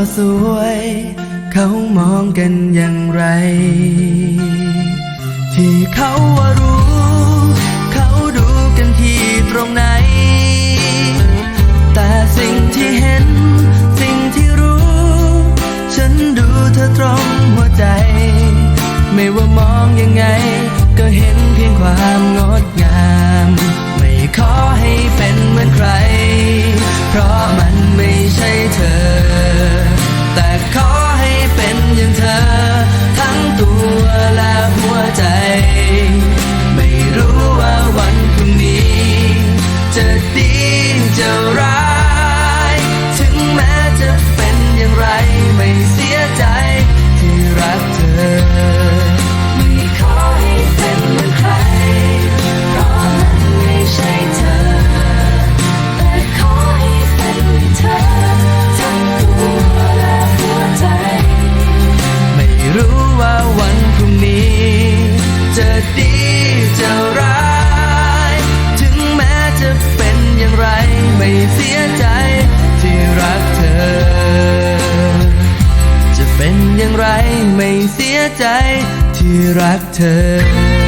ว่าสวย เขามองกันอย่างไร ที่เขาว่ารู้ เขาดูกันที่ตรงไหน แต่สิ่งที่เห็น สิ่งที่รู้ ฉันดูเธอตรงหัวใจ ไม่ว่ามองยังไง ก็เห็น เป็นอย่างเธอ ทั้งตัวและหัวใจ ใจที่รักเธอ